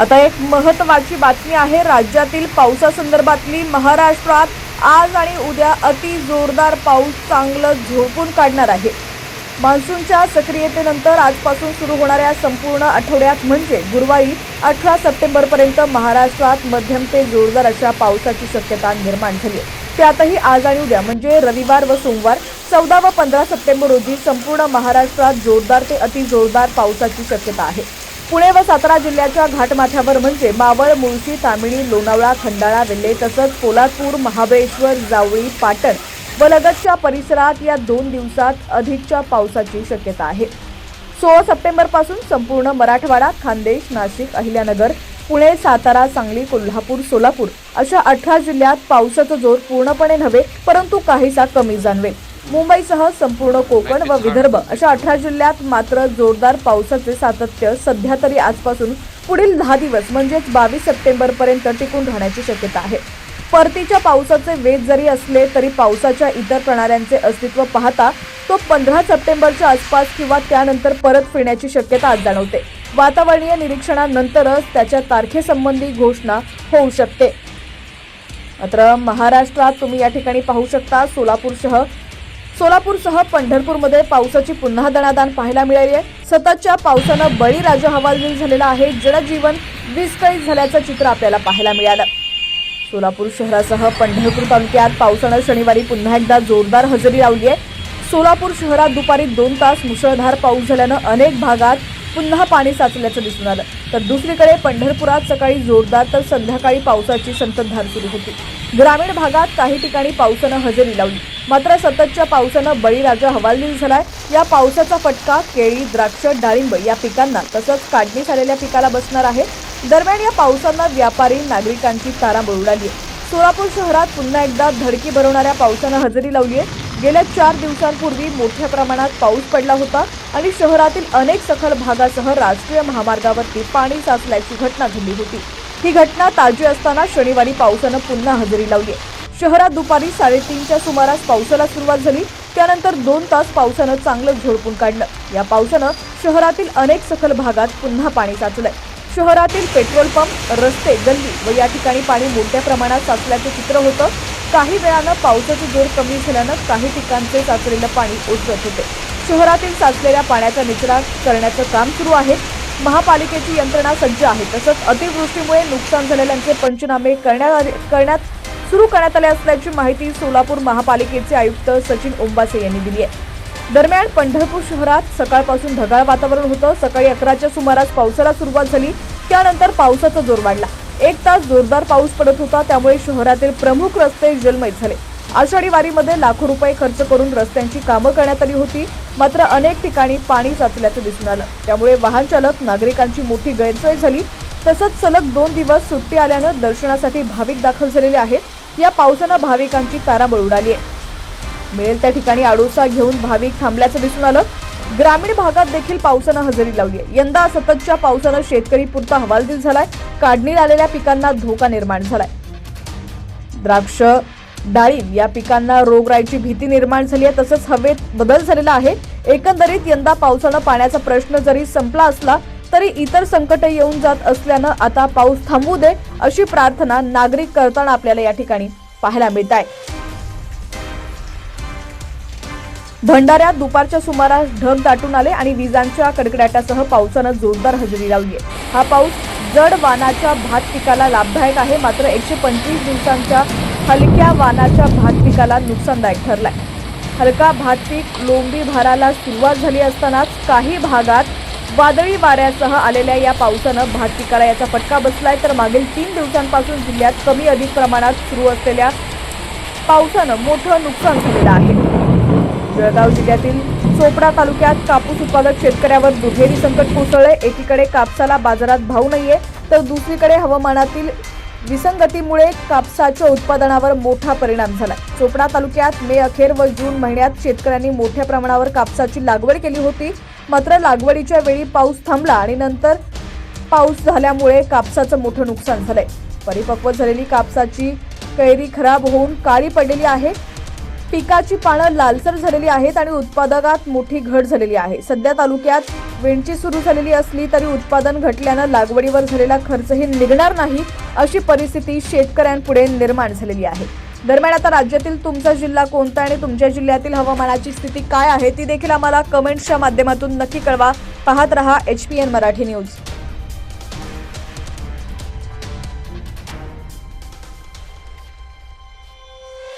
आता एक महत्वाची बातमी आहे राज्यातील पावसासंदर्भातली महाराष्ट्रात आज आणि उद्या अति जोरदार पाऊस चांगलं झोपून काढणार आहे. मान्सूनच्या सक्रियतेनंतर आजपासून सुरू होणाऱ्या संपूर्ण आठवड्यात म्हणजे गुरुवारी अठरा सप्टेंबरपर्यंत महाराष्ट्रात मध्यम ते जोरदार अशा पावसाची शक्यता निर्माण झाली आहे. त्यातही आज आणि उद्या म्हणजे रविवार व सोमवार चौदा व पंधरा सप्टेंबर रोजी संपूर्ण महाराष्ट्रात जोरदार ते अति जोरदार पावसाची शक्यता आहे. पुणे व सातारा जिल्ह्याच्या घाटमाथ्यावर म्हणजे मावळ मुळशी तामिणी लोणावळा खंडाळा वेल्हे तसंच पोलादपूर महाबळेश्वर जावळी पाटण व लगतच्या परिसरात या दोन दिवसात अधिकच्या पावसाची शक्यता आहे. सोळा सप्टेंबरपासून संपूर्ण मराठवाडा खानदेश नाशिक अहिल्यानगर पुणे सातारा सांगली कोल्हापूर सोलापूर अशा अठरा जिल्ह्यात पावसाचा जोर पूर्णपणे नव्हे परंतु काहीसा कमी जाणवेल. मुंबईसह संपूर्ण कोकण व विदर्भ अशा अठरा जिल्ह्यात मात्र जोरदार पावसाचे सातत्य सध्या तरी आजपासून पुढील दहा दिवस म्हणजेच बावीस सप्टेंबर पर्यंत टिकून राहण्याची शक्यता आहे. परतीच्या पावसाचे वेध जरी असले तरी पावसाच्या इतर प्रणाल्यांचे अस्तित्व पाहता तो पंधरा सप्टेंबरच्या आसपास किंवा त्यानंतर परत फिरण्याची शक्यता आज जाणवते. वातावरणीय निरीक्षणानंतरच त्याच्या तारखेसंबंधी घोषणा होऊ शकते. मात्र महाराष्ट्रात तुम्ही या ठिकाणी पाहू शकता सोलापूरसह सोलापूरसह पंढरपूरमध्ये पावसाची पुन्हा दणादान पाहायला मिळाली आहे. सततच्या पावसानं बळीराजा हवालदिल झालेला आहे. जनजीवन विस्कळीत झाल्याचं चित्र आपल्याला पाहायला मिळालं. सोलापूर शहरासह पंढरपूर तालुक्यात पावसानं शनिवारी पुन्हा एकदा जोरदार हजेरी लावली आहे. सोलापूर शहरात दुपारी दोन तास मुसळधार पाऊस झाल्यानं अनेक भागात पुन्हा पाणी साचल्याचं दिसून आलं. तर दुसरीकडे पंढरपुरात सकाळी जोरदार तर संध्याकाळी पावसाची संततधार सुरू होती. ग्रामीण भागात काही ठिकाणी पावसानं हजेरी लावली. मात्र सततच्या पावसानं बळीराजा हवालदिल झालाय. या पावसाचा फटका केळी द्राक्ष डाळिंब या पिकांना तसंच काढणी झालेल्या पिकाला बसणार आहे. दरम्यान या पावसानं व्यापारी नागरिकांची तारांबळ उडाली आहे. सोलापूर शहरात पुन्हा एकदा धडकी भरवणाऱ्या पावसानं हजेरी लावली आहे. गेल्या चार दिवसांपूर्वी मोठ्या प्रमाणात पाऊस पडला होता आणि शहरातील अनेक सखल भागासह राष्ट्रीय महामार्गावरती पाणी साचल्याची घटना घडली होती. ही घटना ताजी असताना शनिवारी पावसानं पुन्हा हजेरी लावली. शहरात दुपारी साडेतीनच्या सुमारास पावसाला सुरुवात झाली. त्यानंतर दोन तास पावसानं चांगलं झोडपून काढलं. या पावसानं शहरातील अनेक सखल भागात पुन्हा पाणी साचलंय. शहरातील पेट्रोल पंप रस्ते गल्ली व या ठिकाणी पाणी मोठ्या प्रमाणात साचल्याचं चित्र होतं. काही वेळानं पावसाचे जोर कमी झाल्यानं काही ठिकाणचे साचलेलं पाणी ओसरत होते. शहरातील साचलेल्या पाण्याचा निचरा करण्याचं काम सुरू आहे. महापालिकेची यंत्रणा सज्ज आहे. तसंच अतिवृष्टीमुळे नुकसान झालेल्यांचे पंचनामे करण्यात करण्यात सुरू करण्यात आले असल्याची माहिती सोलापूर महापालिकेचे आयुक्त सचिन ओंबासे यांनी दिली आहे. दरम्यान पंढरपूर शहरात सकाळपासून ढगाळ वातावरण होतं. सकाळी अकराच्या सुमारास पावसाला सुरुवात झाली. त्यानंतर पावसाचा जोर वाढला. एक तास जोरदार पाऊस पडत होता. त्यामुळे शहरातील प्रमुख रस्ते जलमय झाले. आषाढी वारीमध्ये लाखो रुपये खर्च करून रस्त्यांची कामं करण्यात आली होती. मात्र अनेक ठिकाणी पाणी साचल्याचं दिसून आलं. त्यामुळे वाहन चालक नागरिकांची मोठी गैरसोय झाली. तसंच सलग दोन दिवस सुट्टी आल्यानं दर्शनासाठी भाविक दाखल झालेले आहेत. या पावसानं भाविकांची तारांबळ उडाली आहे. मिळेल त्या ठिकाणी आडोसा घेऊन भाविक थांबल्याचं दिसून आलं. ग्रामीण भागात देखील पावसानं हजेरी लावली आहे. यंदा सततच्या पावसानं शेतकरी पुरता हवालदिल झालाय. काढणीला आलेल्या पिकांना धोका निर्माण झालाय. द्राक्ष डाळिंब या पिकांना रोगराईची भीती निर्माण झाली आहे. तसंच हवेत बदल झालेला आहे. एकंदरीत यंदा पावसानं पाण्याचा प्रश्न जरी संपला असला तरी इतर संकट येऊन जात असल्यानं आता पाऊस थांबू दे अशी प्रार्थना नागरिक करताना आपल्याला या ठिकाणी पाहायला मिळत आहे भंडाऱ्यात दुपारच्या सुमारास ढग दाटून आले आणि विजांच्या कडकडाटासह पावसानं जोरदार हजेरी लावली आहे. हा पाऊस जड वानाच्या भात पिकाला लाभदायक आहे. मात्र एकशे पंचवीस दिवसांच्या हलक्या वानाच्या भात पिकाला नुकसानदायक ठरलाय. हलका भात पीक लोंबी भाराला सुरुवात झाली असतानाच काही भागात वादळी वाऱ्यासह आलेल्या या पावसानं भात पिकाला याचा फटका बसलाय. तर मागील तीन दिवसांपासून जिल्ह्यात कमी अधिक प्रमाणात सुरू असलेल्या पावसानं मोठं नुकसान झालेलं आहे. जळगाव जिल्ह्यातील चोपडा तालुक्यात कापूस उत्पादक शेतकऱ्यावर दुहेरी संकट कोसळले एकीकडे कापसाला बाजारात भाव नाहीये तर दुसरीकडे हवामानातील विसंगतीमुळे कापसाच्या उत्पादनावर मोठा परिणाम झाला चोपडा तालुक्यात मे अखेर व जून महिन्यात शेतकऱ्यांनी मोठ्या प्रमाणावर कापसाची लागवड केली होती. मात्र लागवडीच्या वेळी पाऊस थांबला आणि नंतर पाऊस झाल्यामुळे कापसाचं मोठं नुकसान झालंय. परिपक्व झालेली कापसाची कैरी खराब होऊन काळी पडलेली आहे. पिकाची पानं लालसर झालेली आहेत आणि उत्पादकात मोठी घट झालेली आहे. सध्या तालुक्यात वेणची सुरू झालेली असली तरी उत्पादन घटल्यानं लागवडीवर झालेला खर्चही निघणार नाही अशी परिस्थिती शेतकऱ्यांपुढे निर्माण झालेली आहे. दरम्यान आता राज्यातील तुमचा जिल्हा कोणता आणि तुमच्या जिल्ह्यातील हवामानाची स्थिती काय आहे ती देखील आम्हाला कमेंट्सच्या माध्यमातून नक्की कळवा. पाहत रहा H P N Marathi news.